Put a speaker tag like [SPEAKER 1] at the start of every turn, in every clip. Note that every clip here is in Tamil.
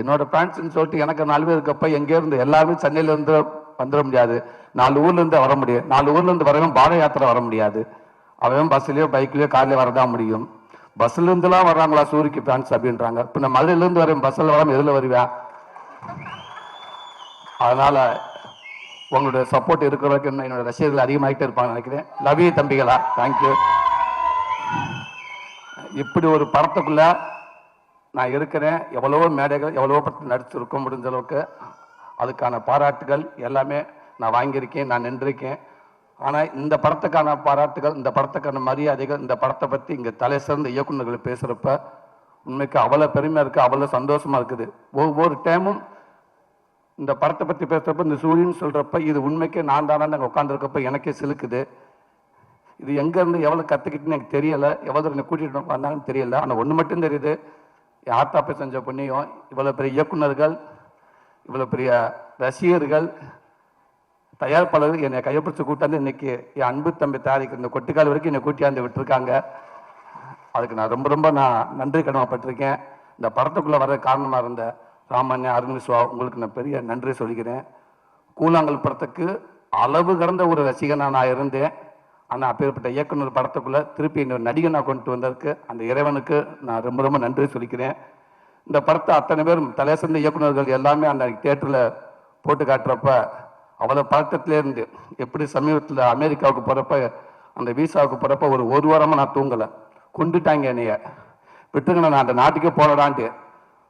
[SPEAKER 1] என்னோட ஃபேன்ஸ்னு சொல்லிட்டு எனக்கு நாலு பேர் இருக்கப்ப எங்கேருந்து எல்லாருமே சென்னையில இருந்து வந்துட முடியாது. நாலு ஊர்ல இருந்து வர முடியும் நாலு ஊர்ல இருந்து வரவன் பாத யாத்திரை வர முடியாது. அவன் பஸ்லயோ பைக்லயோ கார்லயோ வரதான் முடியும். பஸ்ல இருந்துலாம் வர்றாங்களா? சூரிக்கு ஃபேன்ஸ் அப்படின்றாங்க. இப்போ நான் மதுரையில இருந்து வரேன். பஸ்ல வராம எதுல வருவேன் அதனால உங்களுடைய சப்போர்ட் இருக்கிறவங்க இன்னும் என்னோட ரசிகர்கள் அதிகமாகிட்டே இருப்பாங்க நினைக்கிறேன். லவ் யூ தம்பிகளா. தேங்க்யூ இப்படி ஒரு படத்துக்குள்ள நான் இருக்கிறேன். எவ்வளவோ மேடைகள் எவ்வளவோ படத்தில் நடிச்சிருக்கோம் முடிஞ்ச அளவுக்கு அதுக்கான பாராட்டுகள் எல்லாமே நான் வாங்கியிருக்கேன் நான் நின்றிருக்கேன். ஆனால் இந்த படத்துக்கான பாராட்டுகள் இந்த படத்துக்கான மரியாதைகள் இந்த படத்தை பற்றி இங்கே தலை சிறந்த இயக்குநர்கள் பேசுகிறப்ப உண்மைக்கு அவ்வளோ பெருமையாக இருக்குது அவ்வளோ சந்தோஷமாக இருக்குது. ஒவ்வொரு டைமும் இந்த படத்தை பற்றி பேசுகிறப்ப இந்த சூரியன் சொல்கிறப்ப இது உண்மைக்கே நான் தானே நாங்கள் உட்காந்துருக்கப்ப எனக்கே சிலுக்குது. இது எங்கேருந்து எவ்வளோ கற்றுக்கிட்டுன்னு எனக்கு தெரியலை. எவ்வளோ என்னை கூட்டிகிட்டு வந்தாங்கன்னு தெரியல. ஆனால் ஒன்று மட்டும் தெரியுது. ஆத்தாப்பை செஞ்ச புண்ணியம் இவ்வளோ பெரிய இயக்குனர்கள் இவ்வளோ பெரிய ரசிகர்கள் தயாரிப்பாளர்கள் என்னை கையப்பிடிச்சு கூட்டாந்து இன்னைக்கு என் அன்பு தம்பி தாரிக்கு இந்த கொட்டிக்கால் வரைக்கும் என்னை கூட்டியாந்து விட்டுருக்காங்க. அதுக்கு நான் ரொம்ப ரொம்ப நான் நன்றி கடமைப்பட்டிருக்கேன். இந்த படத்துக்குள்ளே வர காரணமாக இருந்த ராமன்யா அருண் சிவா உங்களுக்கு நான் பெரிய நன்றி சொல்லிக்கிறேன். கூழாங்கல் படத்துக்கு அளவு கடந்த ஒரு ரசிகனாக நான் இருந்தேன். ஆனால் அப்பேற்பட்ட இயக்குனர் படத்துக்குள்ளே திருப்பி இன்னொரு நடிகனாக கொண்டு வந்ததுக்கு அந்த இறைவனுக்கு நான் ரொம்ப ரொம்ப நன்றி சொல்லிக்கிறேன். இந்த படத்தை அத்தனை பேரும் தலை சிறந்த இயக்குனர்கள் எல்லாமே அந்த தேட்டரில் போட்டு காட்டுறப்ப அவ்வளோ பழக்கத்துலேருந்து எப்படி சமீபத்தில் அமெரிக்காவுக்கு போகிறப்ப அந்த வீசாவுக்கு போகிறப்ப ஒரு ஒரு வாரமாக நான் தூங்கலை. கொண்டுட்டாங்க என்னைய. விட்டுருங்க நான் அந்த நாட்டுக்கே போகலான்ட்டு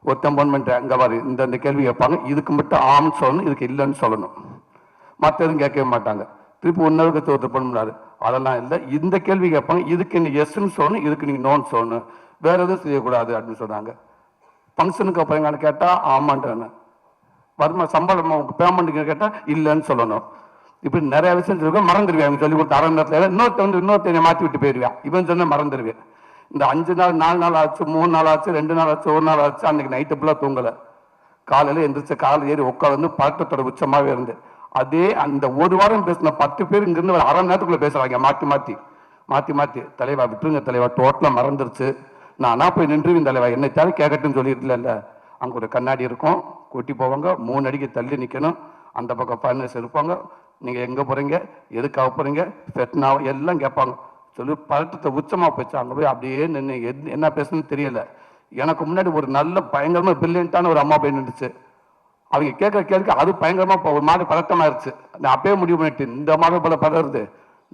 [SPEAKER 1] ஒருத்தன் போன் பண்ணிட்டேன். இங்கே பாரு இந்த இந்த கேள்வி கேட்பாங்க. இதுக்கு மட்டும் ஆம்னு சொல்லணும் இதுக்கு இல்லைன்னு சொல்லணும். மற்ற எதுவும் கேட்கவே மாட்டாங்க. திருப்பி ஒன்றருக்கு ஒருத்தர் பண்ணுறாரு அதெல்லாம் இல்லை. இந்த கேள்வி கேட்பாங்க இதுக்கு நீங்கள் எஸ்ன்னு சொல்லணும் இதுக்கு நீங்கள் நோன்னு சொல்லணும். வேறு எதுவும் செய்யக்கூடாது அப்படின்னு சொன்னாங்க. ஃபங்க்ஷனுக்கு அப்புறம் கேட்டால் ஆமான்ட்டானு வருமா சம்பளம் பேமெண்ட்டுக்கு கேட்டால் இல்லைன்னு சொல்லணும். இப்படி நிறைய விஷயம் சொல்லுவேன் மறந்துடுவேன். அவங்க சொல்லி கொடுத்த அரை நேரத்தில். இன்னொருத்த வந்து இன்னொருத்தனை மாற்றி விட்டு போயிடுவேன் இவன் சொன்னால் மறந்துடுவேன். இந்த அஞ்சு நாள் நாலு நாள் ஆச்சு மூணு நாள் ஆச்சு ரெண்டு நாள் ஆச்சு ஒரு நாள் ஆச்சு அன்னைக்கு நைட்டு ஃபுல்லாக தூங்கலை. காலையில் எந்திரிச்சு காலையில் ஏறி உட்காந்து பழக்கத்தோட உச்சமாகவே இருந்து அதே அந்த ஒரு வாரம் பேசின பத்து பேர் இங்கிருந்து ஒரு அரை நேரத்துக்குள்ள பேசுறாங்க. மாற்றி மாற்றி மாற்றி மாற்றி தலைவா விட்டுருங்க தலைவா. டோட்டலாக மறந்துருச்சு. நானா போய் நின்றுவின் தலைவா. என்னை தவிர கேட்கட்டும்னு சொல்லியிருக்கல அங்கே ஒரு கண்ணாடி இருக்கும். கூட்டி போவாங்க. மூணு அடிக்கு தள்ளி நிற்கணும் அந்த பக்கம் ஃபைனல்ஸ் இருப்பாங்க நீங்கள் எங்கே போகிறீங்க எதுக்காக போகிறீங்க ஃபெட்னாவோ எல்லாம் கேட்பாங்க. சொல்லி பதட்டத்தை உச்சமாக போச்சு. அங்கே போய் அப்படியே நின்று எது என்ன பேசணும்னு தெரியல. எனக்கு முன்னாடி ஒரு நல்ல பயங்கரமாக பிரில்லியண்ட்டான ஒரு அம்மா போய் நின்றுச்சு. அவங்க கேட்க கேட்க அது பயங்கரமாக இப்போ ஒரு மாதிரி இருந்துச்சு நான் அப்பயே முடிவு பண்ணிட்டு இந்த மாதிரி போல பதறது.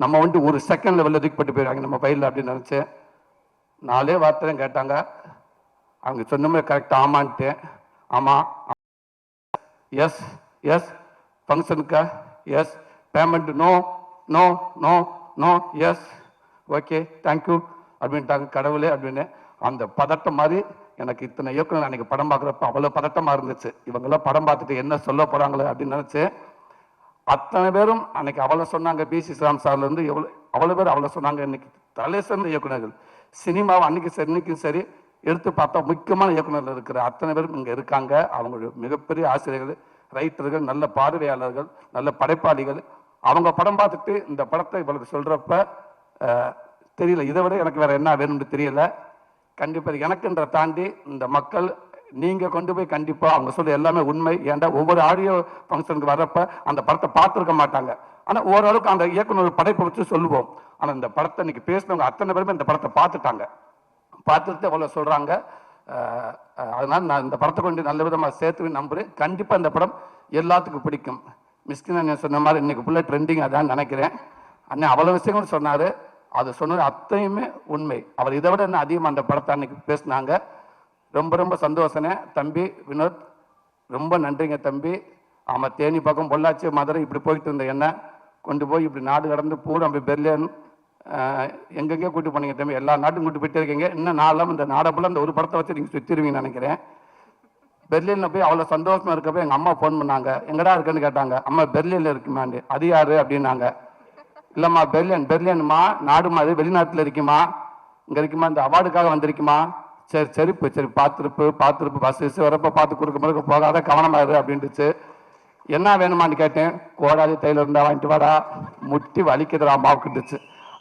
[SPEAKER 1] நம்ம வந்துட்டு ஒரு செகண்ட் லெவலில் தூக்கிப்பட்டு போயிடுவாங்க நம்ம பயிரில் அப்படின்னு நினச்சேன் நாலே வார்த்தை கேட்டாங்க. அவங்க சொன்ன மாதிரி கரெக்டாக ஆமான்ட்டேன் ஆமாம் yes yes ஃபங்க்ஷனுக்கா yes payment no no no no yes okay thank you அப்படின்ட்டாங்க கடவுளே அப்படின்னு. அந்த பதட்டம் மாதிரி எனக்கு இத்தனை இயக்குனர் அன்றைக்கி படம் பார்க்குறப்ப அவ்வளோ பதட்டமாக இருந்துச்சு. இவங்கெல்லாம் படம் பார்த்துட்டு என்ன சொல்ல போகிறாங்களே அப்படின்னு நினச்சி அத்தனை பேரும் அன்னைக்கு அவ்வளோ சொன்னாங்க பிசி சாம் சார்லேருந்து எவ்வளோ அவ்வளோ பேர் அவ்வளோ சொன்னாங்க. இன்னைக்கு தலை சிறந்த இயக்குநர்கள் சினிமாவை அன்னைக்கு சரி இன்னைக்கும் சரி எடுத்து பார்த்தா முக்கியமான இயக்குனர்கள் இருக்கிற அத்தனை பேரும் இங்கே இருக்காங்க. அவங்களுடைய மிகப்பெரிய ஆசிரியர்கள் ரைட்டர்கள் நல்ல பார்வையாளர்கள் நல்ல படைப்பாளிகள். அவங்க படம் பார்த்துட்டு இந்த படத்தை இவளுக்கு சொல்கிறப்ப தெரியல. இதை விட எனக்கு வேறு என்ன வேணும்னு தெரியல. கண்டிப்பாக எனக்குன்ற தாண்டி இந்த மக்கள் நீங்கள் கொண்டு போய் கண்டிப்பாக அவங்க சொல்ல எல்லாமே உண்மை. ஏன்டா ஒவ்வொரு ஆடியோ ஃபங்க்ஷனுக்கு வரப்போ அந்த படத்தை பார்த்துருக்க மாட்டாங்க. ஆனால் ஓரளவுக்கு அந்த இயக்குனர் படைப்பை வச்சு சொல்லுவோம். ஆனால் இந்த படத்தை இன்னைக்கு பேசினவங்க அத்தனை பேருமே இந்த படத்தை பார்த்துட்டாங்க. பார்த்துட்டு அவ்வளோ சொல்கிறாங்க அதனால் நான் இந்த படத்தை கொண்டு நல்ல விதமாக சேர்த்து நம்புகிறேன் கண்டிப்பாக இந்த படம் எல்லாத்துக்கும் பிடிக்கும். மிஸ்கின் சொன்ன மாதிரி இன்னைக்கு ஃபுல்லாக ட்ரெண்டிங் அதான் நினைக்கிறேன். அண்ணன் அவ்வளோ விஷயங்கள் சொன்னார். அது சொன்னது அத்தனையுமே உண்மை. அவர் இதை விட என்ன அதிகமாக அந்த படத்தை அன்னைக்கு பேசினாங்க? ரொம்ப ரொம்ப சந்தோஷனே தம்பி வினோத் ரொம்ப நன்றிங்க தம்பி. ஆமாம் தேனி பக்கம் பொள்ளாச்சி மதுரை இப்படி போயிட்டு இருந்த என்ன? கொண்டு போய் இப்படி நாடு கடந்து பூரம் அப்படி பெர்லின் ஆஹ், எங்கெங்கேயோ கூட்டி போனீங்க தம்பி. எல்லா நாட்டும் கூட்டி போயிட்டே இருக்கீங்க. இன்னும் நாளாம் இந்த நாடை அந்த இந்த ஒரு படத்தை வச்சு நீங்கள் சுற்றிடுவீங்கன்னு நினைக்கிறேன். பெர்லினில் போய் அவ்வளோ சந்தோஷமாக இருக்கப்போ எங்கள் அம்மா ஃபோன் பண்ணாங்க. எங்கடா இருக்குன்னு கேட்டாங்க. அம்மா பெர்லினில் இருக்குமாண்டு. அது யார்? அப்படின்னாங்க. இல்லைம்மா பெர்லின் பெர்லியன்மா நாடுமா அது வெளிநாட்டில் இருக்குமா? இங்கே இருக்குமா? இந்த அவார்டுக்காக வந்திருக்குமா? சரி சரிப்பு சரி பார்த்துருப்பு பார்த்துருப்பு பஸ் வச்சு வரப்போ பார்த்து கொடுக்க முறுக்க போகாத கவனமாக இரு அப்படின்ட்டுச்சு என்ன வேணுமான்னு கேட்டேன். கோடாதி தையில் இருந்தால் வாங்கிட்டு வாடா. முட்டி வலிக்குதுடா அம்மாவுக்குட்டுச்சு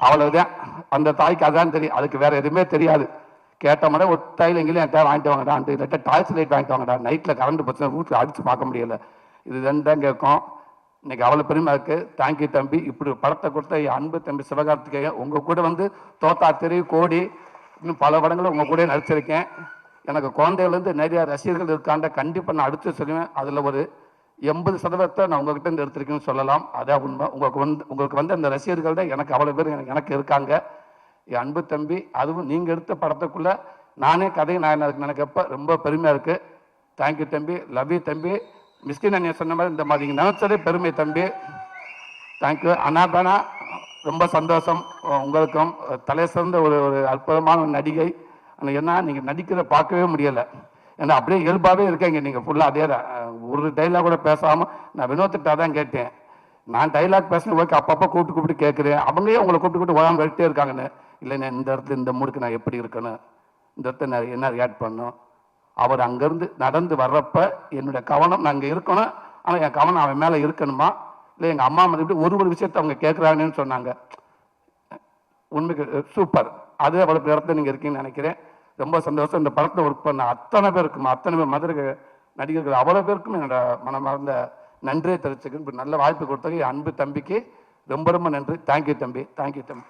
[SPEAKER 1] அவ்வளவுதான். அந்த தாய்க்கு அதான் தெரியும். அதுக்கு வேற எதுவுமே தெரியாது. கேட்ட மாதிரி ஒரு தையில் எங்கேயும் என்கிட்ட வாங்கிட்டு வாங்கடா அந்த இல்லாட்ட டாய்ஸ் லைட் வாங்கிட்டு வாங்கடா. நைட்டில் கரண்ட் பிரச்சனை வீட்டில் அடிச்சு பார்க்க முடியல. இது ரெண்டு தான் கேட்கும். இன்னைக்கு அவ்வளோ பெருமை இருக்கு. தேங்க்யூ தம்பி. இப்படி படத்தை கொடுத்த என் அன்பு தம்பி சிவகார்த்திகேயன் உங்கள் கூட வந்து தோத்தா தெரிவி கோடி இன்னும் பல படங்களும் உங்கள் கூட நடிச்சிருக்கேன். எனக்கு குழந்தையிலேருந்து நிறைய ரசிகர்கள் இருக்காண்ட கண்டிப்பாக நான் அடுத்து சொல்லுவேன். அதில் ஒரு எண்பது சதவீதத்தை நான் உங்ககிட்ட இருந்து எடுத்திருக்கேன்னு சொல்லலாம். அதான் உண்மை. உங்களுக்கு வந்து உங்களுக்கு வந்து அந்த ரசிகர்கள் தான் எனக்கு அவ்வளோ பேர் எனக்கு எனக்கு இருக்காங்க. என் அன்பு தம்பி அதுவும் நீங்கள் எடுத்த படத்துக்குள்ளே நானே கதை நான் எனக்கு நினைக்கப்ப ரொம்ப பெருமையாக இருக்குது தேங்க்யூ தம்பி. லவ் யூ தம்பி. மிஸ்கின் அண்ணன் சொன்ன மாதிரி இந்த மாதிரி நீங்கள் நினைச்சதே பெருமை தம்பி. தேங்க்யூ அனாபனா ரொம்ப சந்தோஷம். உங்களுக்கும் தலை சிறந்த ஒரு ஒரு அற்புதமான ஒரு நடிகை. ஆனால் என்ன நீங்கள் நடிக்கிற பார்க்கவே முடியலை. ஏன்னா அப்படியே இயல்பாகவே இருக்கீங்க நீங்கள் ஃபுல்லாக அதே தான். ஒரு டைலாக் கூட பேசாமல் நான் வினோத்திட்ட தான் கேட்டேன். நான் டைலாக் பேசின ஓகே அப்பப்போ கூப்பிட்டு கூப்பிட்டு கேட்குறேன். அவங்களே உங்களை கூப்பிட்டு கூப்பிட்டு உடம்பு வெட்டே இருக்காங்கன்னு. இல்லைண்ணே இந்த இடத்துல இந்த மூடுக்கு நான் எப்படி இருக்கணும்? இந்த இடத்துல நான் என்ன ரியாக்ட் பண்ணணும்? அவர் அங்கேருந்து நடந்து வர்றப்ப என்னுடைய கவனம் நான் இருக்கணும். ஆனால் என் கவனம் அவன் மேலே இருக்கணுமா? இல்லை எங்கள் அம்மா மறுபடி ஒரு ஒரு விஷயத்தை அவங்க கேட்குறாங்கன்னு சொன்னாங்க. உண்மைக்கு சூப்பர் அது அவ்வளோ இடத்துல நீங்கள் இருக்கீங்கன்னு நினைக்கிறேன். ரொம்ப சந்தோஷம். இந்த படத்தில் ஒர்க் பண்ண அத்தனை பேருக்கும் அத்தனை பேர் மதுரை நடிகர்கள் அவ்வளோ பேருக்கும் என்னோட மனமார்ந்த நன்றியை தெரிவிச்சுக்கிறேன். நல்ல வாய்ப்பு கொடுத்தது என் அன்பு தம்பிக்கு ரொம்ப ரொம்ப நன்றி. தேங்க்யூ தம்பி. தேங்க்யூ தம்பி.